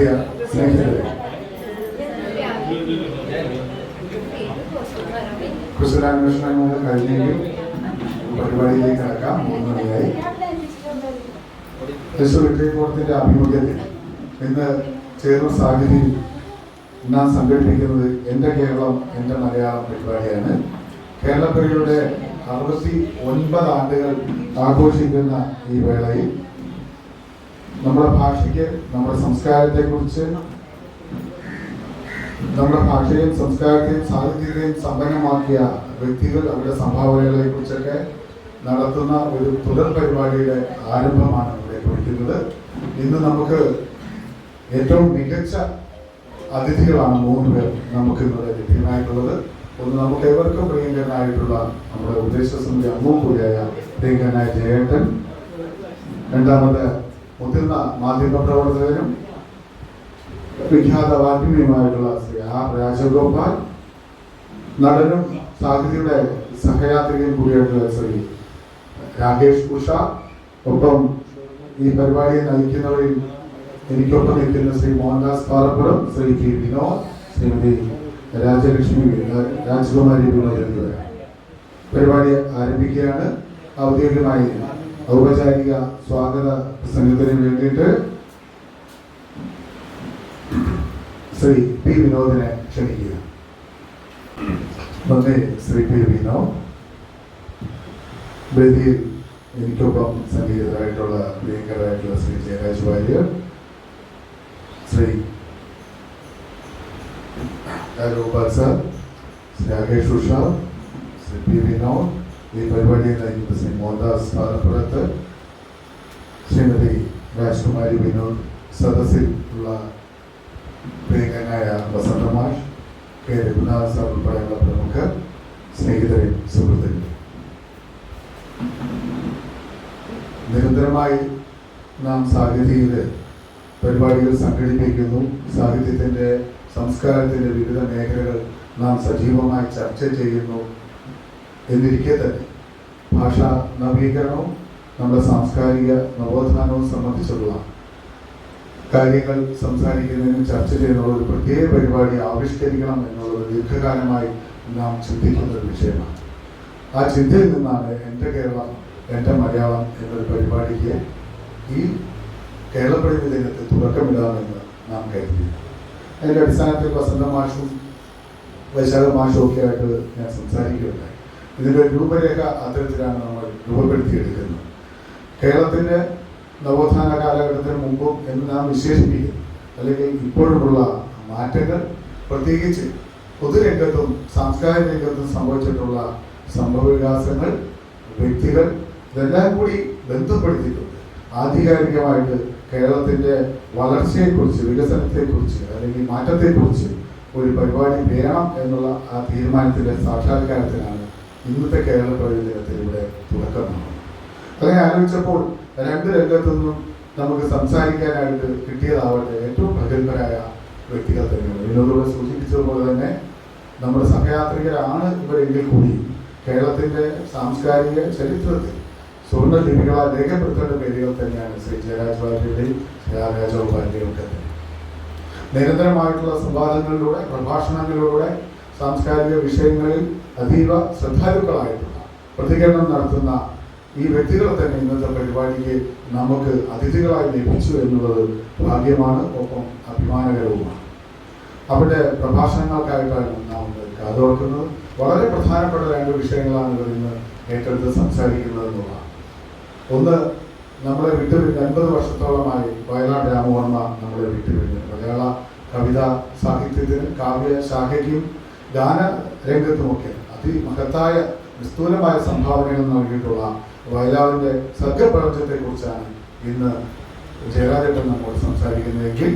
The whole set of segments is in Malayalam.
പ്രിയ സ്നേഹിതരെ. കുശലാന്വേഷണങ്ങൾ കഴിഞ്ഞെങ്കിൽ പരിപാടിയിലേക്ക് കടക്കാം. മൂന്ന് മണിയായി. തൃശ്ശൂർ ബോർഡിന്റെ ആഭിമുഖ്യത്തിൽ ഇന്ന് ചേർന്ന സാഹചര്യം നാം സംഘടിപ്പിക്കുന്നത് എന്റെ കേരളം എന്റെ മലയാളം പരിപാടിയാണ്. കേരളപ്പിറയുടെ അറുപത്തി ഒൻപത് ആണ്ടുകൾ ആഘോഷിക്കുന്ന ഈ വേളയിൽ നമ്മുടെ ഭാഷയ്ക്ക് നമ്മുടെ സംസ്കാരത്തെക്കുറിച്ച് നമ്മുടെ ഭാഷയും സംസ്കാരത്തെയും സാഹിത്യത്തെയും സമ്പന്നമാക്കിയ വ്യക്തികൾ അവരുടെ സംഭാവനകളെ കുറിച്ചൊക്കെ നടത്തുന്ന ഒരു തുടർ പരിപാടിയുടെ ആരംഭമാണ് ഇവിടെ കുറിക്കുന്നത് ഇന്ന് നമുക്ക് ഏറ്റവും മികച്ച അതിഥികളാണ് മൂന്ന് പേർ നമുക്ക് ഇന്നലെ ലഭ്യമായിട്ടുള്ളത്. ഒന്ന് നമുക്ക് ഏവർക്കും പ്രിയങ്കരനായിട്ടുള്ള നമ്മുടെ ഉദ്ദേശ സമിതി അംഗവും കൂടിയായ പ്രിയങ്കരനായ ജയേട്ടൻ. രണ്ടാമത് മുതിർന്ന മാധ്യമ പ്രവർത്തകനും വിഖ്യാത വാഗ്മിയുമായിട്ടുള്ള ശ്രീ ആർ രാജഗോപാൽ നടനും സാഹിത്യയുടെ സഹയാത്രികയും കൂടിയായിട്ടുള്ള ശ്രീ രാകേഷ് ഉഷ. ഒപ്പം ഈ പരിപാടിയെ നയിക്കുന്നവരിൽ എനിക്കൊപ്പം നിൽക്കുന്ന ശ്രീ മോഹൻദാസ് പാറപ്പുറം ശ്രീ പി വിനോദ് ശ്രീമതി രാജലക്ഷ്മി രാജകുമാരി പരിപാടി ആരംഭിക്കുകയാണ്. ഔദ്യോഗികമായി ഔപചാരിക സ്വാഗത സംഘത്തിന് വേണ്ടിയിട്ട് ശ്രീ പി വിനോദിനെ ക്ഷണിക്കുക. നന്ദി ശ്രീ പി വിനോദ്. വേദിയിൽ എനിക്കൊപ്പം സംഗീതരായിട്ടുള്ള പ്രിയങ്കരായിട്ടുള്ള ശ്രീ ജയരാജ് വാര്യർ ശ്രീ ഗോപാൽ സാർ ശ്രീ രാകേഷ് ഉഷ ശ്രീ പി വിനോദ് ഈ പരിപാടിയിൽ നയിക്കുന്ന ശ്രീ മോഹൻദാസ് പാലപ്പുറത്ത് ശ്രീമതി രാജ്കുമാരി വിനോദ് സദസ്സിൽ ഉള്ള പ്രിയങ്കനായ വസന്തമാഷ് കെ. രഘുനാഥ് സാർ ഉൾപ്പെടെയുള്ള പ്രമുഖർ സ്നേഹിതരെ സുഹൃത്തുക്കൾ നിരന്തരമായി നാം സാഹിത്യയിൽ പരിപാടികൾ സംഘടിപ്പിക്കുന്നു. സാഹിത്യത്തിന്റെ സംസ്കാരത്തിന്റെ വിവിധ മേഖലകൾ നാം സജീവമായി ചർച്ച ചെയ്യുന്നു. എന്നിരിക്കെ തന്നെ ഭാഷാ നവീകരണവും നമ്മുടെ സാംസ്കാരിക നവോത്ഥാനവും സംബന്ധിച്ചുള്ള കാര്യങ്ങൾ സംസാരിക്കുന്നതിനും ചർച്ച ചെയ്യുന്നുള്ള ഒരു പ്രത്യേക പരിപാടി ആവിഷ്കരിക്കണം എന്നുള്ളത് ദീർഘകാലമായി നാം ചിന്തിക്കുന്ന ഒരു വിഷയമാണ്. ആ ചിന്തയിൽ നിന്നാണ് എന്റെ കേരളം എന്റെ മലയാളം എന്നൊരു പരിപാടിക്ക് ഈ കേരളപ്പിറവി ദിനത്തിൽ തുടക്കമിടാമെന്ന് നാം കരുതി. അതിന്റെ അടിസ്ഥാനത്തിൽ വസന്ത മാഷും വൈശാഖ മാഷും ഒക്കെ ആയിട്ട് ഞാൻ സംസാരിക്കുകയുണ്ടായി. ഇതിന്റെ രൂപരേഖ അത്തരത്തിലാണ് നമ്മൾ രൂപപ്പെടുത്തിയെടുക്കുന്നത്. കേരളത്തിന്റെ നവോത്ഥാന കാലഘട്ടത്തിന് മുമ്പും എന്ന് നാം വിശേഷിപ്പിക്കും. അല്ലെങ്കിൽ ഇപ്പോഴുള്ള മാറ്റങ്ങൾ പ്രത്യേകിച്ച് പൊതുരംഗത്തും സാംസ്കാരിക രംഗത്തും സംഭവിച്ചിട്ടുള്ള സംഭവ വികാസങ്ങൾ വ്യക്തികൾ ഇതെല്ലാം കൂടി ബന്ധപ്പെടുത്തിയിട്ടുണ്ട് ആധികാരികമായിട്ട് കേരളത്തിന്റെ വളർച്ചയെക്കുറിച്ച് വികസനത്തെക്കുറിച്ച് അല്ലെങ്കിൽ മാറ്റത്തെക്കുറിച്ച് ഒരു പരിപാടി വേണം എന്നുള്ള ആ തീരുമാനത്തിന്റെ സാക്ഷാത്കാരത്തിനാണ് ഇന്നത്തെ കേരള പ്രകൃതി തുടക്കമാണ്. അങ്ങനെ ആലോചിച്ചപ്പോൾ രണ്ട് രംഗത്തു നിന്നും നമുക്ക് സംസാരിക്കാനായിട്ട് കിട്ടിയതാവട്ടെ ഏറ്റവും പ്രഗത്ഭരായ വ്യക്തികൾ തന്നെയാണ്. വിനോദോട് സൂചിപ്പിച്ചതുപോലെ തന്നെ നമ്മുടെ സഹയാത്രികരാണ് ഇവരെങ്കിൽ കൂടി കേരളത്തിന്റെ സാംസ്കാരിക ചരിത്രത്തിൽ സുവർണ ലിപികളാൽ രേഖപ്പെടുത്തേണ്ട പേരുകൾ തന്നെയാണ് ശ്രീ ജയരാജ് വാര്യയുടെയും ശ്രീ ഒക്കെ തന്നെ. നിരന്തരമായിട്ടുള്ള സംവാദങ്ങളിലൂടെ പ്രഭാഷണങ്ങളിലൂടെ സാംസ്കാരിക വിഷയങ്ങളിൽ അതീവ ശ്രദ്ധാലുക്കളായിട്ടുള്ള പ്രതികരണം നടത്തുന്ന ഈ വ്യക്തികളെ തന്നെ ഇന്നത്തെ പരിപാടിക്ക് നമുക്ക് അതിഥികളായി ലഭിച്ചു എന്നുള്ളത് ഭാഗ്യമാണ് ഒപ്പം അഭിമാനകരവുമാണ്. അവരുടെ പ്രഭാഷണങ്ങൾക്കായിട്ടാണ് നാം കാതോർക്കുന്നത്. വളരെ പ്രധാനപ്പെട്ട രണ്ട് വിഷയങ്ങളാണ് ഇവർ ഇന്ന് ഏറ്റെടുത്ത് സംസാരിക്കുന്നത് ഒന്ന് നമ്മളെ വിട്ടുപിരിഞ്ഞ് അൻപത് വർഷത്തോളമായി വയലാർ രാമവർമ്മ നമ്മളെ വിട്ടുപിരിഞ്ഞു. മലയാള കവിതാ സാഹിത്യത്തിന് കാവ്യ ശാഖയ്ക്കും ഗാന രംഗത്തുമൊക്കെ അതിമഹത്തായ നിസ്തൂലമായ സംഭാവനകൾ നൽകിയിട്ടുള്ള വയലാറിന്റെ സർഗപ്രപഞ്ചത്തെക്കുറിച്ചാണ് ഇന്ന് ജയരാജേട്ടൻ നമ്മോട് സംസാരിക്കുന്നതെങ്കിൽ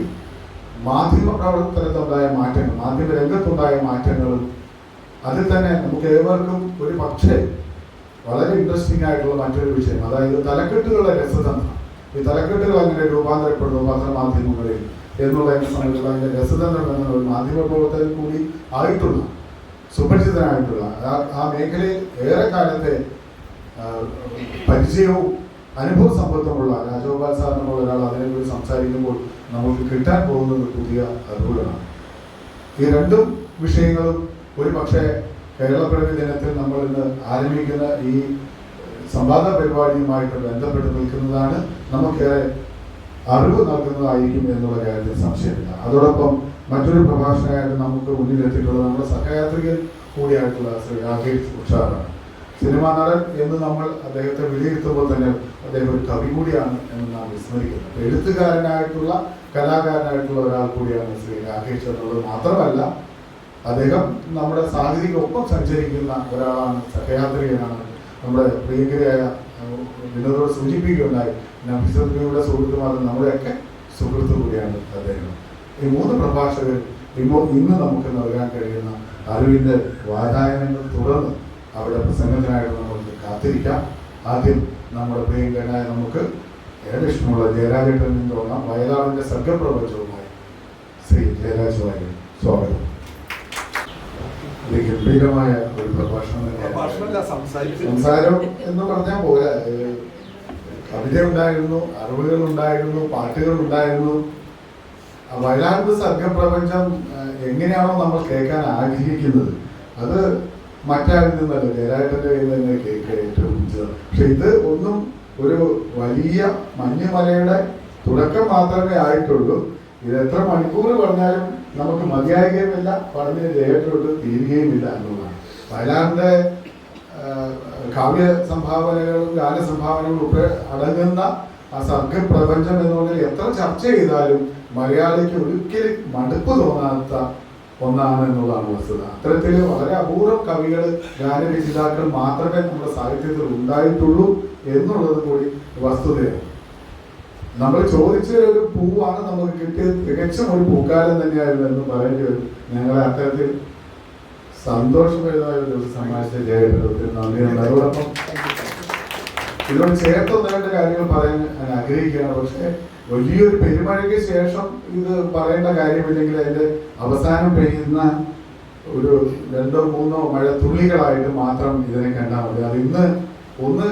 മാധ്യമ പ്രവർത്തനത്തുണ്ടായ മാറ്റങ്ങൾ മാധ്യമ രംഗത്തുണ്ടായ മാറ്റങ്ങളും അതിൽ തന്നെ നമുക്ക് ഏവർക്കും ഒരു പക്ഷേ വളരെ ഇൻട്രസ്റ്റിംഗ് ആയിട്ടുള്ള മറ്റൊരു വിഷയം. അതായത് തലക്കെട്ടുകളുടെ രസതന്ത്രം. ഈ തലക്കെട്ടുകൾ അങ്ങനെ രൂപാന്തരപ്പെടുന്നു പത്രമാധ്യമങ്ങളിൽ. എന്നുള്ളതിനെ സംബന്ധിച്ചുള്ള അതിന്റെ രസതന്ത്രം എന്ന ഒരു മാധ്യമ പ്രവർത്തകൻ കൂടി ആയിട്ടുള്ള സുപരിചിതനായിട്ടുള്ള ആ- ആ മേഖലയിൽ ഏറെക്കാലത്തെ പരിചയവും അനുഭവ സമ്പത്തുമുള്ള രാജഗോപാൽ സാറിനുള്ള ഒരാൾ അതിനെക്കുറിച്ച് സംസാരിക്കുമ്പോൾ നമുക്ക് കിട്ടാൻ പോകുന്ന ഒരു പുതിയ അറിവുകളാണ്. ഈ രണ്ടും വിഷയങ്ങളും ഒരു പക്ഷേ കേരളപ്പിറവി ദിനത്തിൽ നമ്മൾ ഇന്ന് ആരംഭിക്കുന്ന ഈ സംവാദ പരിപാടിയുമായിട്ട് ബന്ധപ്പെട്ട് നിൽക്കുന്നതാണ് നമുക്കേറെ അറിവ് നൽകുന്നതായിരിക്കും എന്നുള്ള കാര്യത്തിൽ സംശയമില്ല. അതോടൊപ്പം മറ്റൊരു പ്രഭാഷകനായിട്ട് നമുക്ക് മുന്നിലെത്തിയിട്ടുള്ളത് നമ്മുടെ സഹയാത്രികൻ കൂടിയായിട്ടുള്ള ശ്രീ രാകേഷ് ഉഷാറാണ്. സിനിമാ നടൻ എന്ന് നമ്മൾ അദ്ദേഹത്തെ വിലയിരുത്തുമ്പോൾ തന്നെ അദ്ദേഹം ഒരു കവി കൂടിയാണ് എന്ന് നാം വിസ്മരിക്കുന്നത് എഴുത്തുകാരനായിട്ടുള്ള കലാകാരനായിട്ടുള്ള ഒരാൾ കൂടിയാണ് ശ്രീ രാകേഷ് എന്നുള്ളത് മാത്രമല്ല അദ്ദേഹം നമ്മുടെ സാഹചര്യക്കൊപ്പം സഞ്ചരിക്കുന്ന ഒരാളാണ് സഹയാത്രികനാണ്. നമ്മുടെ പ്രിയങ്കരയായ വിനോദോട് സൂചിപ്പിക്കുകയുണ്ടായി നഫിസത്തിലൂടെ സുഹൃത്തുമാർ നമ്മുടെയൊക്കെ സുഹൃത്തു കൂടിയാണ് അദ്ദേഹം. ഈ മൂന്ന് പ്രഭാഷകർ ഇപ്പോൾ ഇന്ന് നമുക്ക് നൽകാൻ കഴിയുന്ന അറിവിന്റെ വാതായനങ്ങൾ തുടർന്ന് അവിടെ പ്രസംഗത്തിനായിട്ട് നമുക്ക് കാത്തിരിക്കാം. ആദ്യം നമ്മുടെ പ്രിയങ്കരനായ നമുക്ക് ഏറെ ഇഷ്ടമുള്ള ജയരാജേട്ടൻ നിന്ന് തോന്നാം വയലാറിന്റെ സർഗപ്രപഞ്ചവുമായി ശ്രീ ജയരാജ് വാര്യർ സ്വാഗതം. ഗംഭീരമായ ഒരു പ്രഭാഷണം സംസാരം എന്ന് പറഞ്ഞാൽ പോരാ ഏഹ് കവിത ഉണ്ടായിരുന്നു അറിവുകൾ ഉണ്ടായിരുന്നു പാട്ടുകൾ ഉണ്ടായിരുന്നു. വയനാട് സർഗപ്രപഞ്ചം എങ്ങനെയാണോ നമ്മൾ കേൾക്കാൻ ആഗ്രഹിക്കുന്നത് അത് മറ്റാരിൽ നിന്നല്ല ജയരാജന്റെ കയ്യിൽ തന്നെ കേൾക്കുക ഏറ്റവും പക്ഷെ ഇത് ഒന്നും ഒരു വലിയ മഞ്ഞുമലയുടെ തുടക്കം മാത്രമേ ആയിട്ടുള്ളൂ. ഇത് എത്ര മണിക്കൂർ പറഞ്ഞാലും നമുക്ക് മതിയാകുകയുമില്ല പറഞ്ഞ് ജയത്തോട്ട് തീരുകയുമില്ല എന്നുള്ളതാണ്. വയലാറിന്റെ ആഹ്, കാവ്യ സംഭാവനകളും ഗാന സംഭാവനകളും ഒക്കെ അടങ്ങുന്ന ആ സർഗപ്രപഞ്ചം എന്നുള്ളതിൽ എത്ര ചർച്ച ചെയ്താലും മലയാളിക്ക് ഒരിക്കലും മടുപ്പ് തോന്നാത്ത ഒന്നാണ് എന്നുള്ളതാണ് വസ്തുത. അത്തരത്തിൽ വളരെ അപൂർവം കവികൾ ഗാനരചിതാക്കൾ മാത്രമേ നമ്മുടെ സാഹിത്യത്തിൽ ഉണ്ടായിട്ടുള്ളൂ എന്നുള്ളത് കൂടി വസ്തുതയാണ്. നമ്മൾ ചോദിച്ച ഒരു പൂവാണ് നമുക്ക് കിട്ടിയത്. തികച്ചും ഒരു പൂക്കാലം തന്നെയായിരുന്നു എന്ന് പറയേണ്ടി വരും. ഞങ്ങളെ അത്തരത്തിൽ സന്തോഷപരമായ ഒരു സമാജത്തെ നന്ദി അതോടൊപ്പം ഇതിനോട് ചേർത്തൊന്ന് രണ്ട് കാര്യങ്ങൾ പറയാൻ ഞാൻ ആഗ്രഹിക്കുകയാണ്. പക്ഷേ വലിയൊരു പെരുമഴയ്ക്ക് ശേഷം ഇത് പറയേണ്ട കാര്യമില്ലെങ്കിൽ അതിന്റെ അവസാനം പെയ്യുന്ന ഒരു രണ്ടോ മൂന്നോ മഴ തുള്ളികളായിട്ട് മാത്രം ഇതിനെ കണ്ടാൽ മതി. അത് ഇന്ന് ഒന്ന്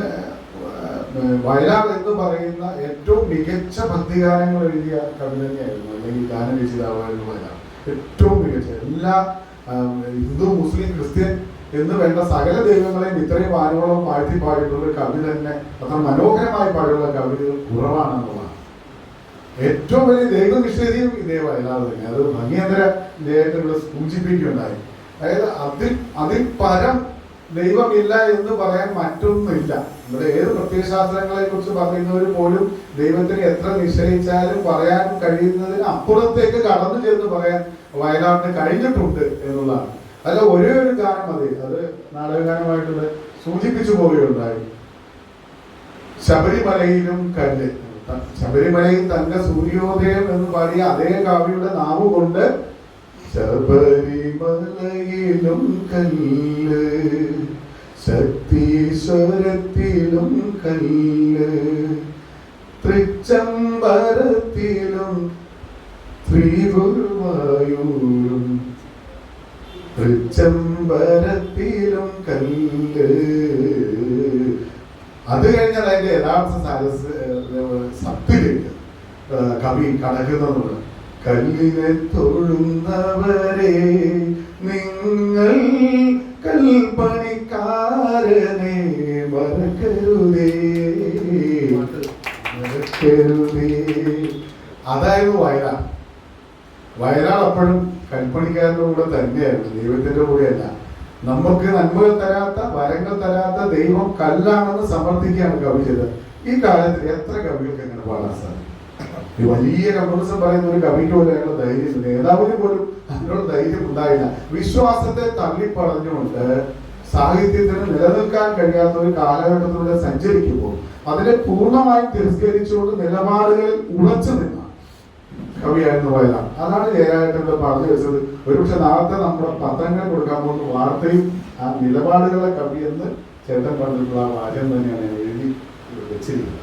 വയലാർ എന്ന് പറയുന്ന ഏറ്റവും മികച്ച ഭക്തിഗാനങ്ങൾ എഴുതിയ കവി തന്നെയായിരുന്നു അല്ലെങ്കിൽ ഗാനരചിതാവായിരുന്നു വയലാർ. ഏറ്റവും മികച്ച എല്ലാ ഹിന്ദു മുസ്ലിം ക്രിസ്ത്യൻ എന്ന് വേണ്ട സകല ദൈവങ്ങളെയും ഇത്രയും വാനോളം വാഴ്ത്തി പാടിയിട്ടുള്ള ഒരു കവി തന്നെ അത്ര മനോഹരമായി പാടിയുള്ള കവിതകൾ കുറവാണെന്നുള്ളതാണ്. ഏറ്റവും വലിയ ദൈവനിഷേധിയും ഇതേ വയലാർ തന്നെ. അത് ഭംഗിയന്തര ഇദ്ദേഹത്തെ സൂചിപ്പിക്കുകയുണ്ടായി. അതായത് അതിൽ അതിൽ പരം ദൈവമില്ല എന്ന് പറയാൻ മറ്റൊന്നുമില്ല. നമ്മുടെ ഏത് പ്രത്യയശാസ്ത്രങ്ങളെ കുറിച്ച് പറയുന്നവർ പോലും ദൈവത്തിന് എത്ര നിശ്ചയിച്ചാലും പറയാൻ കഴിയുന്നതിന് അപ്പുറത്തേക്ക് കടന്നു ചെന്ന് പറയാൻ വയനാട്ടിന് കഴിഞ്ഞിട്ടുണ്ട് എന്നുള്ളതാണ്. അല്ല ഒരേ ഒരു ഗാനം മതി. അത് നാടകഗാനമായിട്ടത് സൂചിപ്പിച്ചു പോവുകയുണ്ടായി. ശബരിമലയിലും കല്ല്. ശബരിമലയിൽ തന്റെ സൂര്യോദയം എന്ന് പാടിയ അതേ കാവ്യയുടെ നാവ് കൊണ്ട് ശബരിമലയിലും കല്ല് ശക്തീശ്വരത്തിലും കല്ല് തൃച്ചംബരത്തിലും ശ്രീഗുരുവായൂരും തൃച്ചംബരത്തിലും കല്ല്. അത് കഴിഞ്ഞാൽ അതിന്റെ യഥാർത്ഥ സരസ് ഏഹ് കവി കടക്കുന്നുണ്ട്. കല്ലിനെ തൊഴുന്നവരെ നിങ്ങൾ കൽപ്പണിക്കാരനെ മറക്കരുതേ മറക്കരുതേ വയനാട്. വയനാട് അപ്പോഴും കൽപ്പണിക്കാരുടെ കൂടെ തന്നെയായിരുന്നു ദൈവത്തിന്റെ കൂടെയല്ല. നമുക്ക് നന്മകൾ തരാത്ത വരങ്ങൾ തരാത്ത ദൈവം കല്ലാണെന്ന് സമർത്ഥിക്കുകയാണ് കവി ചെയ്തത്. ഈ കാലത്തിൽ എത്ര കവികൾക്ക് എങ്ങനെ പാടാൻ സാധിക്കും? ഈ വലിയ കമ്മ്യൂണിസം പറയുന്ന ഒരു കവിക്ക് പോലും അയാളുടെ ധൈര്യം നേതാവിന് പോലും അതിനുള്ള ധൈര്യം ഉണ്ടായില്ല. വിശ്വാസത്തെ തള്ളിപ്പറഞ്ഞുകൊണ്ട് സാഹിത്യത്തിന് നിലനിൽക്കാൻ കഴിയാത്ത ഒരു കാലഘട്ടത്തിലൂടെ സഞ്ചരിക്കുമ്പോൾ അതിനെ പൂർണമായും തിരസ്കരിച്ചുകൊണ്ട് നിലപാടുകളിൽ ഉറച്ചു നിന്ന കവിയായിരുന്നു വയലാർ. അതാണ് ജയരാജന്റെ പറഞ്ഞു വെച്ചത്. ഒരുപക്ഷെ നാളത്തെ നമ്മുടെ പത്രങ്ങൾ കൊടുക്കാൻ പോകുന്ന വാർത്തയും ആ നിലപാടുകളെ കവി എന്ന് ചേട്ടൻ പറഞ്ഞിട്ടുള്ള ആ വാചകം തന്നെയാണ് എഴുതി വെച്ചിരിക്കുന്നത്.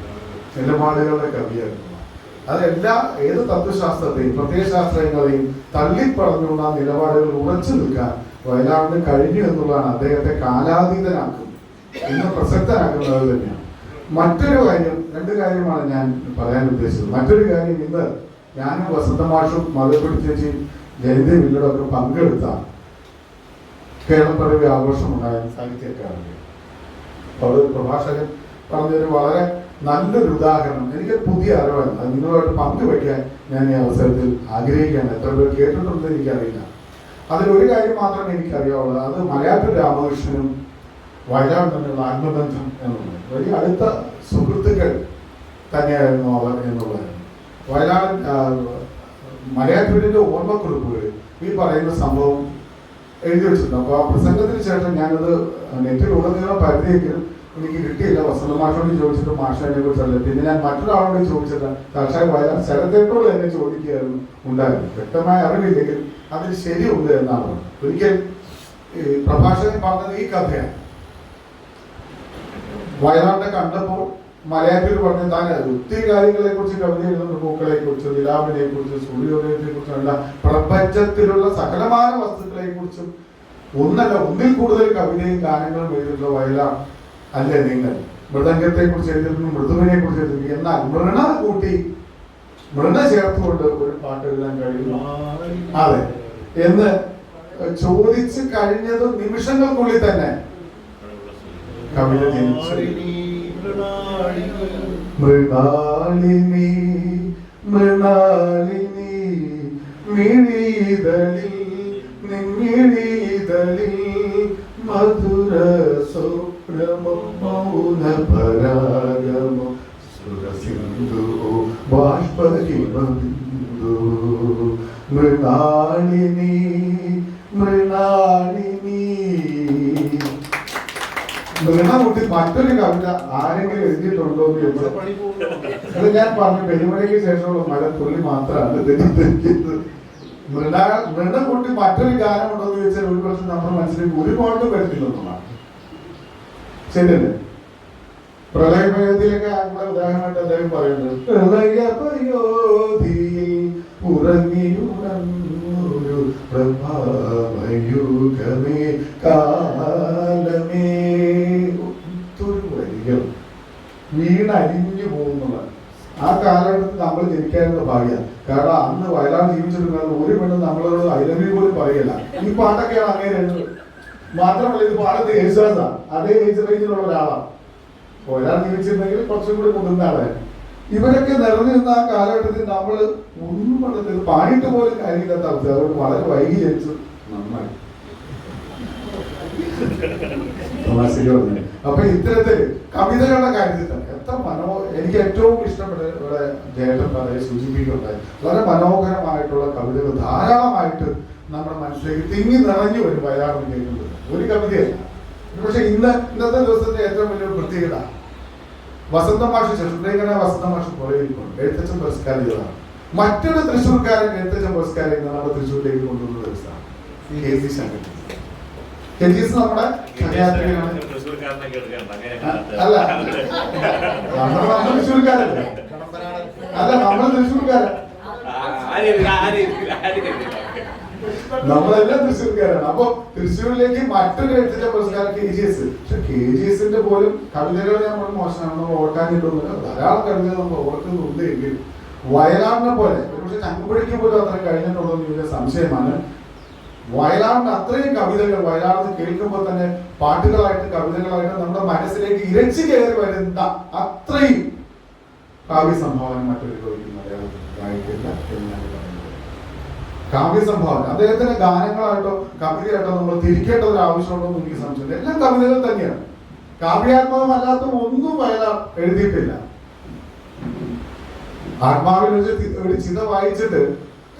നിലപാടുകളുടെ കവിയായിരുന്നു. അത് എല്ലാ ഏത് തത്വശാസ്ത്രത്തെയും പ്രത്യയശാസ്ത്രങ്ങളെയും തള്ളിപ്പറഞ്ഞുള്ള നിലപാടുകൾ ഉറച്ചു നിൽക്കാൻ വയലാറിന് കഴിഞ്ഞു എന്നുള്ളതാണ് അദ്ദേഹത്തെ കാലാതീതനാക്കുന്നത്. ഇന്ന് പ്രസക്തനാക്കുന്നത് തന്നെയാണ്. മറ്റൊരു കാര്യം രണ്ട് കാര്യമാണ് ഞാൻ പറയാൻ ഉദ്ദേശിച്ചത്. മറ്റൊരു കാര്യം ഇന്ന് ഞാനും വസന്തമാഷും മതപ്പെടി ചേച്ചിയും ജയന്തി വില്ലടൊക്കെ പങ്കെടുത്ത കേരളപ്പിറവി ആഘോഷമുണ്ടായ സാഹിത്യ അക്കാദമി അപ്പോൾ അത് പ്രഭാഷകൻ പറഞ്ഞൊരു വളരെ നല്ലൊരു ഉദാഹരണം. എനിക്ക് പുതിയ അറിവാണ്. അത് നിങ്ങളുമായിട്ട് പങ്കുവയ്ക്കാൻ ഞാൻ ഈ അവസരത്തിൽ ആഗ്രഹിക്കുകയാണ്. എത്ര പേർ കേട്ടിട്ടുണ്ടെന്ന് എനിക്കറിയില്ല. അതിലൊരു കാര്യം മാത്രമേ എനിക്കറിയാവുള്ളൂ. അത് മലയാറ്റൂർ രാമകൃഷ്ണനും വയനാട് തമ്മിലുള്ള ആത്മബന്ധം എന്നുള്ളത്. വലിയ അടുത്ത സുഹൃത്തുക്കൾ തന്നെയായിരുന്നു അവർ എന്നുള്ളതായിരുന്നു വയനാട് മലയാറ്റൂരിന്റെ ഓർമ്മക്കുറിപ്പുകൾ ഈ പറയുന്ന സംഭവം എഴുതി വെച്ചിട്ടുണ്ട്. അപ്പോൾ ആ പ്രസംഗത്തിന് ശേഷം ഞാനത് നെറ്റിൽ ഉടനീളം പരിധിയെങ്കിലും എനിക്ക് കിട്ടിയില്ല. വസന്ത മാഷോട് ചോദിച്ചിട്ട് മാഷാനെ കുറിച്ചല്ല പിന്നെ ഞാൻ മറ്റൊരാളോട് ചോദിച്ചിട്ട് കർഷക വയലാർ ശരത്തേട്ടോട് എന്നെ ചോദിക്കുകയായിരുന്നു. ഉണ്ടായിരുന്നു. വ്യക്തമായ അറിവില്ലെങ്കിൽ അതിൽ ശരിയുണ്ട് എന്നാണ്. ഒരിക്കൽ പ്രഭാഷകൻ പറഞ്ഞത് ഈ കഥയാണ്. വയനാട്ടെ കണ്ടപ്പോൾ മലയാറ്റിൽ പറഞ്ഞ താൻ ഒത്തിരി കാര്യങ്ങളെ കുറിച്ച് കവിത എഴുതുന്ന പൂക്കളെ കുറിച്ച് നിലാവിനെ കുറിച്ച് സൂര്യോദയത്തെ കുറിച്ചുള്ള പ്രപഞ്ചത്തിലുള്ള സകലമായ വസ്തുക്കളെ കുറിച്ചും ഒന്നല്ല ഒന്നിൽ കൂടുതൽ കവിതയും ഗാനങ്ങളും എഴുതുന്ന വയലാർ അല്ലേ നിങ്ങൾ? മൃതംഗത്തെ കുറിച്ച് എഴുതുന്നു മൃദുവിനെ കുറിച്ച് എഴുതുന്നു എന്നാൽ മൃണ കൂട്ടി മൃണ ചേർത്തുകൊണ്ട് ഒരു പാട്ട് എഴുതാൻ കഴിയുന്നു അതെ. എന്ന് ചോദിച്ച് കഴിഞ്ഞത് നിമിഷങ്ങൾക്കുള്ളിൽ തന്നെ. മൃണാളിനി മൃണാളിനി മധുര ബാഷ്പഹിമബിന്ദു മൃണാളിനി മൃണമുട്ടി മറ്റൊരു കവിത ആരെങ്കിലും എഴുതിയിട്ടുണ്ടോ എന്ന് ഞാൻ പറഞ്ഞു പെരുമഴയ്ക്ക് ശേഷമുള്ള മഴ തുള്ളി മാത്രമാണ് മൃണ മൃണ കൂട്ടി മറ്റൊരു ഗാനമുണ്ടോ എന്ന് ചോദിച്ചാൽ ഒരു പ്രശ്നം നമ്മുടെ മനസ്സിലേക്ക് ഒരുപാട് വരുന്നില്ലെന്നുള്ളതാണ് ശരിയല്ലേ പ്രളയഭേദിയൊക്കെ നമ്മുടെ ഉദാഹരണമായിട്ട് അദ്ദേഹം പറയുന്നത് പ്രളയപയോധിയിൽ ഉറങ്ങിയുണർന്നൊരു പ്രഭാമയുഗമേ കാലമേ. വീണരിഞ്ഞു പോകുന്നതാണ് ആ കാലഘട്ടത്തിൽ നമ്മൾ ജനിക്കാനുള്ള ഭാഗ്യ. കാരണം അന്ന് വയലാട് ജീവിച്ചിരുന്നത് ഒരു പെണ്ണും നമ്മളോട് ഐലവി പോലും പറയല്ല. ഈ പാട്ടൊക്കെയാണ് അങ്ങനെ മാത്രമല്ല ഇത് പാടത്ത് യേശുദാസാണ് അതേ ഏജ് റേഞ്ചിലുള്ള ഒരാളാണ്. ഒരാൾ ജീവിച്ചിരുന്നെങ്കിൽ കുറച്ചും കൂടി മുതിർന്ന ഇവരൊക്കെ നിറഞ്ഞു നിന്ന ആ കാലഘട്ടത്തിൽ നമ്മൾ ഒന്നും പറഞ്ഞത് പാടിയിട്ട് പോലും കാര്യമില്ലാത്ത അവസ്ഥ. അതുകൊണ്ട് വളരെ വൈകി ജനിച്ചു. നന്നായി. അപ്പൊ ഇത്തരത്തിൽ കവിതകളുടെ കാര്യത്തിൽ എത്ര മനോ എനിക്ക് ഏറ്റവും ഇഷ്ടപ്പെട്ട ഇവിടെ ജേട്ടൻ പറയെ സൂചിപ്പിക്കുന്നുണ്ടായി. വളരെ മനോഹരമായിട്ടുള്ള കവിതകൾ ധാരാളമായിട്ട് നമ്മുടെ മനസ്സിലേക്ക് തിങ്ങി നിറഞ്ഞു വരും വയറും കേൾക്കുന്നത് ഒരു കവിതയല്ല പക്ഷെ ഇന്ന് ഇന്നത്തെ ദിവസത്തെ ഏറ്റവും വലിയ പ്രത്യേകത വസന്ത മാഷ് ചെറുതേക്കന വസന്ത മാഷ് പുറകിരിക്കുന്നു എഴുത്തച്ഛൻ പുരസ്കാരം ചെയ്തതാണ് മറ്റൊരു തൃശ്ശൂർക്കാരൻ എഴുത്തച്ഛൻ പുരസ്കാരം ഇന്ന് നമ്മുടെ തൃശ്ശൂരിലേക്ക് കൊണ്ടുവന്ന ദിവസമാണ് നമ്മുടെ അല്ല നമ്മൾ തൃശ്ശൂർക്കാരല്ലേ അല്ല നമ്മൾ തൃശ്ശൂർക്കാരൻ നമ്മളെല്ലാം തൃശ്ശൂർക്കാരാണ്. അപ്പൊ തൃശ്ശൂരിലേക്ക് മറ്റൊരു എഴുത്തിന്റെ പുരസ്കാരം കെ ജി എസ് പക്ഷെ കെ ജി എസിന്റെ പോലും കവിതകൾ നമ്മൾ മോശമാണ് നമ്മൾ കിട്ടുന്നില്ല. ധാരാളം കവിതകൾ നമ്മൾ ഓർക്കുന്നുണ്ട് എങ്കിലും വയലാടിനെ പോലെ പക്ഷെ ചങ്ങമ്പുഴയ്ക്ക് പോലും അത്ര കഴിഞ്ഞിട്ടുള്ളൂ എന്ന് സംശയമാണ്. വയലാറിന്റെ അത്രയും കവിതകൾ വയലാട് കേൾക്കുമ്പോൾ തന്നെ പാട്ടുകളായിട്ട് കവിതകളായിട്ട് നമ്മുടെ മനസ്സിലേക്ക് ഇരച്ചു കയറി വരുന്ന അത്രയും കാവ്യ സംഭാവന മറ്റൊരു കവിക്ക് മലയാളത്തിൽ വായിക്കില്ല എന്ന് ഞാൻ പറയുന്നത് കാവ്യ സംഭാവന അദ്ദേഹത്തിന്റെ ഗാനങ്ങളായിട്ടോ കവിതയായിട്ടോ നമ്മൾ തിരിക്കേണ്ട ഒരു ആവശ്യമുണ്ടോ എന്ന് എനിക്ക് സംശയമില്ല. എല്ലാം കവിതകൾ തന്നെയാണ്. കാവ്യാത്മകമല്ലാത്ത ഒന്നും വയലാർ എഴുതിയിട്ടില്ല. ആത്മാവിൽ ഒരു ചിത വായിച്ചിട്ട്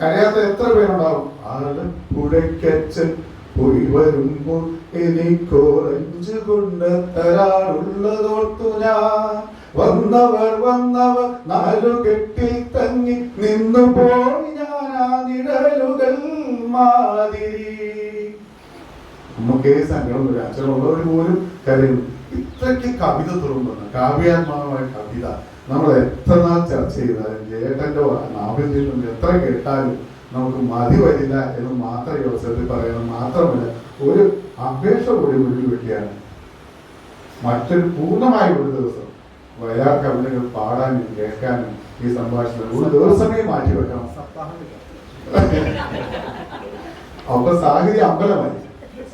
കരയാത്ത എത്ര പേരുണ്ടാവും? ആലപ്പുഴയ്ക്കച്ഛൻ പോയി വരുമ്പോൾ എനിക്കോറഞ്ചു കൊണ്ട് തരാറുള്ളതോർത്തു ഞാൻ. വന്നവർ വന്നവർ നാലു കെട്ടി തങ്ങി നിന്നു പോയി ആ നിഴലുകൾ മാതിരി നമുക്കേ സങ്കടം വരും അച്ഛനുള്ളവർ പോലും കരയും ഇത്രയ്ക്ക് കവിത തുറന്നു കാവ്യാത്മകമായ കവിത. നമ്മൾ എത്ര നാൾ ചർച്ച ചെയ്താലും ജേട്ടന്റെ നാവിൽ എത്ര കേട്ടാലും നമുക്ക് മതി വരില്ല എന്ന് മാത്രം ഈ അവസരത്തിൽ പറയണം. മാത്രമല്ല ഒരു അപേക്ഷ കൂടി മുന്നിൽ വെക്കുകയാണ്. മറ്റൊരു പൂർണമായ ഒരു ദിവസം. വയലാർ കവിതകൾ പാടാനും കേൾക്കാനും ഈ സംഭാഷണം ഒരു ദിവസമേ മാറ്റി വെക്കണം. അപ്പൊ സാഹിതി അമ്പലമായി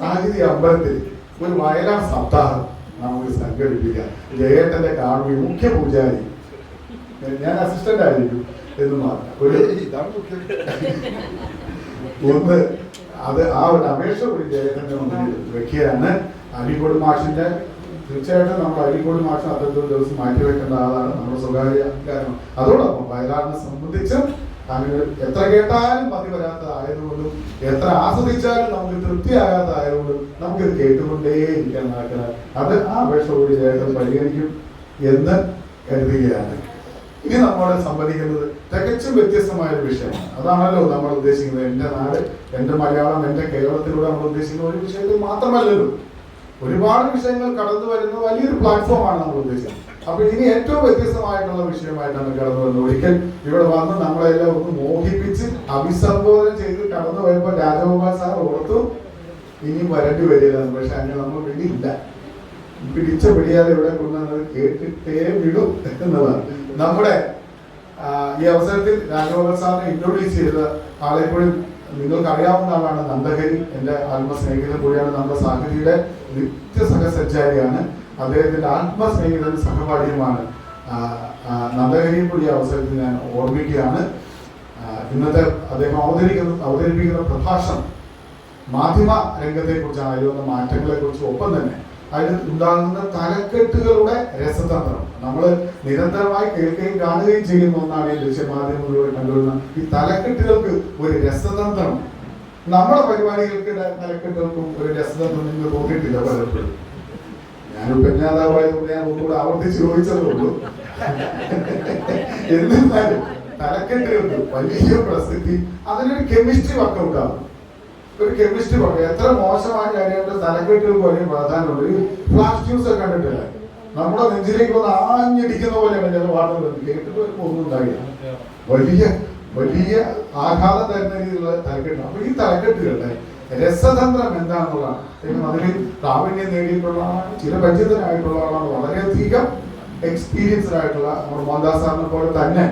സാഹിതി അമ്പലത്തിൽ ഒരു വയലാർ സപ്താഹം നമുക്ക് സംഘടിപ്പിക്കാം. ജയേട്ടന്റെ കാർമി മുഖ്യ പൂജാരി. ഞാൻ അസിസ്റ്റന്റ് ആയിരിക്കും എന്ന് മാത്രം. ഒരു ഒന്ന് അത് ആ ഒരു അപേക്ഷ കൂടി ജയേട്ടന്റെ മുന്നിൽ വെക്കുകയാണ്. അരീക്കോട് മാഷിന്റെ തീർച്ചയായിട്ടും നമ്മൾ അരീക്കോട് മാഷം അതൊരു ദിവസം മാറ്റിവെക്കേണ്ട ആളാണ് നമ്മുടെ സ്വകാര്യ കാരണം അതോടൊപ്പം വയലാറിനെ സംബന്ധിച്ച് എത്ര കേട്ടാലും പതി വരാത്തതായതുകൊണ്ടും എത്ര ആസ്വദിച്ചാലും നമുക്ക് തൃപ്തിയാകാത്തതായതുകൊണ്ടും നമുക്കിത് കേട്ടുകൊണ്ടേ ഇരിക്കാൻ നടക്കുന്നത് അത് ആ അപേക്ഷ കൂടി ചേട്ടൻ പരിഗണിക്കും എന്ന് കരുതുകയാണ്. ഇനി നമ്മളെ സംവദിക്കുന്നത് തികച്ചും വ്യത്യസ്തമായ ഒരു വിഷയമാണ്. അതാണല്ലോ നമ്മൾ ഉദ്ദേശിക്കുന്നത്. എന്റെ നാട് എന്റെ മലയാളം എന്റെ കേരളത്തിലൂടെ നമ്മൾ ഉദ്ദേശിക്കുന്ന ഒരു വിഷയത്തിൽ മാത്രമല്ലല്ലോ. ഒരുപാട് വിഷയങ്ങൾ കടന്നു വരുന്ന വലിയൊരു പ്ലാറ്റ്ഫോമാണ് നമ്മൾ ഉദ്ദേശിക്കുന്നത്. അപ്പൊ ഇനി ഏറ്റവും വ്യത്യസ്തമായിട്ടുള്ള വിഷയമായിട്ടാണ് കടന്നു വരുന്നത്. ഒരിക്കൽ ഇവിടെ വന്ന് നമ്മളെല്ലാം ഒന്ന് മോഹിപ്പിച്ച് അഭിസംബോധന ചെയ്ത് കടന്നു വരുമ്പോൾ രാജഗോപാൽ സാർ ഓർത്തു ഇനി വരേണ്ടി വരില്ല പക്ഷെ അങ്ങനെ നമ്മൾ വേണ്ടിയില്ല പിടിച്ച പിടിയാതെ ഇവിടെ കൊണ്ടുവന്നത് കേട്ടിട്ടേ വിടും എന്നുള്ളതാണ്. നമ്മുടെ ഈ അവസരത്തിൽ രാജഗോപാൽ സാറിനെ ഇൻട്രൊഡ്യൂസ് ചെയ്ത ആളെപ്പോഴും നിങ്ങൾക്ക് അറിയാവുന്ന ആളാണ് നന്ദഹരി. എന്റെ ആത്മസ്നേഹിതം കൂടിയാണ് നമ്മുടെ സാഹിതിയുടെ നിത്യസഹസഞ്ചാരിയാണ്. അദ്ദേഹത്തിന്റെ ആത്മസ്നേഹിതൻ സഹപാഠിയുമാണ്. നന്ദകരിയും കൂടി അവസരത്തിൽ ഞാൻ ഓർമ്മിക്കുകയാണ്. ഇന്നത്തെ അദ്ദേഹം അവതരിക്കുന്ന അവതരിപ്പിക്കുന്ന പ്രഭാഷണം മാധ്യമ രംഗത്തെ കുറിച്ചാണ് അതിൽ വന്ന മാറ്റങ്ങളെ കുറിച്ച് ഒപ്പം തന്നെ അതിൽ ഉണ്ടാകുന്ന തലക്കെട്ടുകളുടെ രസതന്ത്രം. നമ്മൾ നിരന്തരമായി കേൾക്കുകയും കാണുകയും ചെയ്യുന്ന ഒന്നാണ് ഈ ദൃശ്യമാധ്യമങ്ങളിലൂടെ കണ്ടുവരുന്ന ഈ തലക്കെട്ടുകൾക്ക് ഒരു രസതന്ത്രം. നമ്മുടെ പരിപാടികൾക്ക് തലക്കെട്ടുകൾക്കും ഒരു രസതന്ത്രം നിങ്ങൾ തോന്നിയിട്ടില്ല പലപ്പോഴും. ഞാൻ ഉപന്യാതാവായതുകൊണ്ട് ഞാൻ ഒന്നുകൂടെ ആവർത്തിച്ച് ചോദിച്ചതുള്ളൂ. എന്നിരുന്നാലും തലക്കെട്ടുകൾക്ക് വലിയ പ്രസിദ്ധി. അതിനൊരു കെമിസ്ട്രി വർക്കൗട്ട് ഒരു കെമിസ്ട്രി വർക്ക് എത്ര മോശമായ കാര്യങ്ങളുടെ തലക്കെട്ടുകൾക്ക് വലിയ പ്രാധാന്യമുണ്ട്. ഒരു ഫ്ലാഷ് ന്യൂസ് ഒക്കെ കണ്ടിട്ടില്ല? നമ്മുടെ നെഞ്ചിലേക്ക് ഒന്ന് ആഞ്ഞിടിക്കുന്ന പോലെയാണ് ചില വാർത്തകൾ കേട്ടിട്ട് ഒന്നും ഉണ്ടാകില്ല. വലിയ വലിയ ആഘാതം തരുന്ന രീതിയിലുള്ള തലക്കെട്ടാണ്. അപ്പൊ ഈ തലക്കെട്ടുകളുടെ രസതന്ത്രം എന്താണെന്നുള്ളതാണ്. പിന്നെ അതിൽ പ്രാവീണ്യം നേടിയിട്ടുള്ള ചില ചിരപരിചിതനായിട്ടുള്ള ആളാണ് വളരെയധികം എക്സ്പീരിയൻസ്ഡ് ആയിട്ടുള്ള നമ്മുടെ മോഹൻദാസ് സാറിനെ പോലെ തന്നെ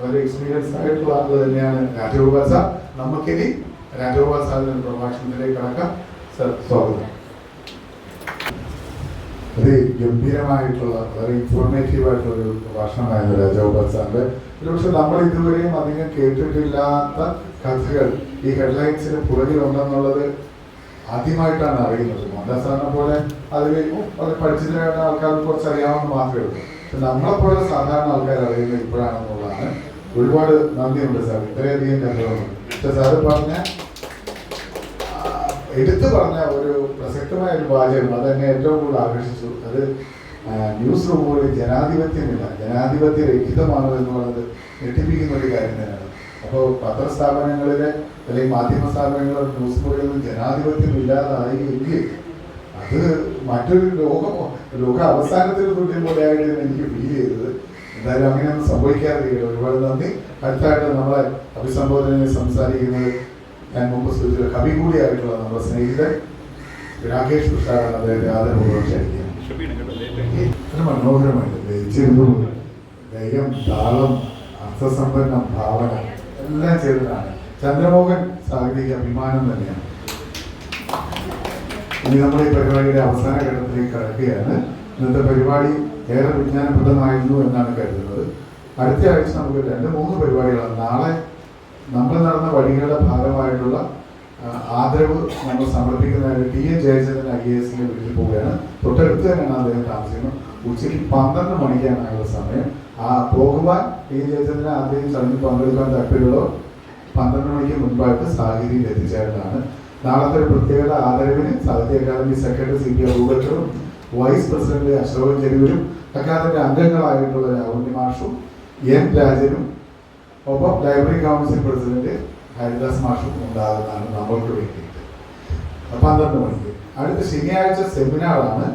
വളരെ എക്സ്പീരിയൻസ്ഡ് ആയിട്ടുള്ള ആൾ തന്നെയാണ് രാജഗോപാൽ സാർ. നമുക്കിനി രാജഗോപാൽ സാറിന്റെ പ്രഭാഷണത്തിലേക്ക് കടക്കാം. സർ സ്വാഗതം. വളരെ ഗംഭീരമായിട്ടുള്ള വളരെ ഇൻഫോർമേറ്റീവ് ആയിട്ടുള്ള ഒരു പ്രഭാഷണമായിരുന്നു രാജഗോപാൽ സാറിന്റെ ഒരുപക്ഷെ നമ്മൾ ഇതുവരെയും അധികം കേട്ടിട്ടില്ലാത്ത കഥകൾ ഈ ഹെഡ്ലൈൻസിന് പുറകിലുണ്ടെന്നുള്ളത് ആദ്യമായിട്ടാണ് അറിയുന്നത്. മോഹൻദാസാറിനെ പോലെ അതിൽ വളരെ പഠിച്ചതിനായിട്ട് ആൾക്കാർക്ക് കുറച്ച് അറിയാവുന്ന മാത്രമേ ഉള്ളൂ. പക്ഷെ നമ്മളെപ്പോലെ സാധാരണ ആൾക്കാർ അറിയുന്നത് ഇപ്പോഴാണെന്നുള്ളതാണ്. ഒരുപാട് നന്ദിയുണ്ട് സാർ. ഇത്രയധികം കഥകളുണ്ട് പക്ഷെ സാറ് പറഞ്ഞ എടുത്തു പറഞ്ഞ ഒരു പ്രസക്തമായ ഒരു വാചകം അത് എന്നെ ഏറ്റവും കൂടുതൽ ആകർഷിച്ചു. അത് ന്യൂസ് റൂമുകളിൽ ജനാധിപത്യമില്ല ജനാധിപത്യ രഹിതമാണ് എന്നുള്ളത് ഞെട്ടിപ്പിക്കുന്ന ഒരു കാര്യം തന്നെയാണ്. അപ്പോൾ പത്രസ്ഥാപനങ്ങളിലെ അല്ലെങ്കിൽ മാധ്യമ സ്ഥാപനങ്ങളിലെ ന്യൂസ് റൂമുകളിൽ ജനാധിപത്യം ഇല്ലാതായി എങ്കിൽ അത് മറ്റൊരു ലോകം ലോക അവസാനത്തിൽ തുല്യം പോലെയായിട്ട് എനിക്ക് ഫീൽ ചെയ്തത്. എന്തായാലും അങ്ങനെയൊന്നും സംഭവിക്കാറില്ല ഒരുപാട് നന്ദി. അടുത്തായിട്ട് നമ്മളെ അഭിസംബോധന സംസാരിക്കുന്നത് ഞാൻ മുമ്പ് സൂചിച്ച കവി കൂടിയായിട്ടുള്ള നമ്മുടെ സ്നേഹിതൻ രാകേഷ് കൃഷ്ണ അദ്ദേഹത്തെ ആദരപൂർവം ക്ഷണിക്കുന്നത് മനോഹരമായിട്ട് ലയിച്ചിരുന്നു ഭാവന എല്ലാം ചെയ്തതാണ്. ചന്ദ്രമോഹൻ സാഹിത്യ അഭിമാനം തന്നെയാണ്. ഇനി നമ്മൾ ഈ പരിപാടിയുടെ അവസാന ഘട്ടത്തിലേക്ക് കടക്കുകയാണ്. ഇന്നത്തെ പരിപാടി ഏറെ വിജ്ഞാനപ്രദമായിരുന്നു എന്നാണ് കരുതുന്നത്. അടുത്ത ആഴ്ച നമുക്ക് രണ്ട് മൂന്ന് പരിപാടികളാണ്. നാളെ നമ്മൾ നടന്ന വഴികളുടെ ഭാഗമായിട്ടുള്ള ആദരവ് നമ്മൾ സമർപ്പിക്കുന്നതിന് T A Jayachandran I A എസിന്റെ വീട്ടിൽ പോവുകയാണ്. തൊട്ടടുത്ത് തന്നെയാണ് അദ്ദേഹം താമസിക്കുന്നത്. ഉച്ചയ്ക്ക് പന്ത്രണ്ട് മണിക്കാണ് സമയം. ആ പോകുവാൻ ടി എ ജയചന്ദ്രൻ ആദ്യം ചടങ്ങിൽ പങ്കെടുക്കാൻ താല്പര്യമുള്ളോ പന്ത്രണ്ട് മണിക്ക് മുൻപായിട്ട് സാഹിതിയിൽ എത്തിച്ചേരേണ്ടതാണ്. നാളത്തെ ഒരു പ്രത്യേകത ആദരവിന് Sahitya Akademi secretary C P അബൂബക്കറും vice president Ashokan ചെരുവരും അക്കാദമി അംഗങ്ങളായിട്ടുള്ള രാഹുൽ മാഷും എൻ രാജനും ഒപ്പം ലൈബ്രറി കൗൺസിൽ പ്രസിഡന്റ് ഹരിദാസ് മാഷും ഉണ്ടാകുന്നതാണ് നമ്മൾക്ക് വേണ്ടിയിട്ട്. പന്ത്രണ്ട് മണിക്ക്. അടുത്ത ശനിയാഴ്ച സെമിനാറാണ്.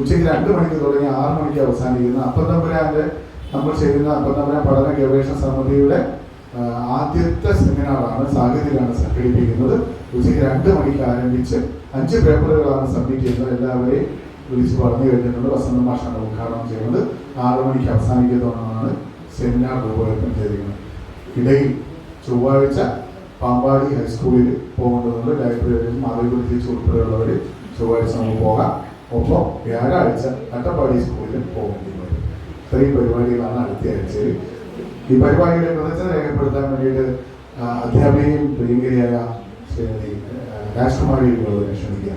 ഉച്ചയ്ക്ക് രണ്ട് മണിക്ക് തുടങ്ങി ആറ് മണിക്ക് അവസാനിക്കുന്ന അപ്പത്തമ്പുരാന്റെ നമ്മൾ ചെയ്യുന്ന അപ്പത്തമ്പുരാൻ പഠന ഗവേഷണ സമിതിയുടെ ആദ്യത്തെ സെമിനാറാണ് സാഹിത്യത്തിലാണ് സംഘടിപ്പിക്കുന്നത്. ഉച്ചയ്ക്ക് രണ്ട് മണിക്ക് ആരംഭിച്ച് അഞ്ച് പേപ്പറുകളാണ് സബ്മിറ്റ് ചെയ്യുന്നത്. എല്ലാവരെയും വിളിച്ച് പറഞ്ഞു കഴിഞ്ഞിട്ടുണ്ട്. വസന്ത മാഷാണ് ഉദ്ഘാടനം ചെയ്യുന്നത്. ആറ് മണിക്ക് അവസാനിക്കുന്നതാണ് സെമിനാർ രൂപകൽപ്പന ചെയ്തിരിക്കുന്നത്. ഇടയിൽ ചൊവ്വാഴ്ച പാമ്പാടി ഹൈസ്കൂളിൽ പോകേണ്ടതുണ്ട്. ലൈബ്രറിയിൽ മാതൃകുടി ടീച്ചർ ഉൾപ്പെടെയുള്ളവർ ചൊവ്വാഴ്ച നമുക്ക് പോകാം. ഒപ്പം വ്യാഴാഴ്ച അട്ടപ്പാടി സ്കൂളിൽ പോകേണ്ടി വരും. ഇത്രയും പരിപാടികളാണ് അടുത്ത ആഴ്ചയിൽ. ഈ പരിപാടിയുടെ പ്രദർശനം രേഖപ്പെടുത്താൻ വേണ്ടിയിട്ട് അധ്യാപികയും പ്രിയങ്കരിയായ ശ്രീമതി ഉള്ളവരെ ക്ഷണിക്കുക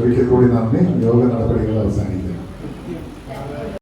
ഒരിക്കൽ കൂടി നന്ദി. യോഗ നടപടികൾ അവസാനിക്കുന്നു.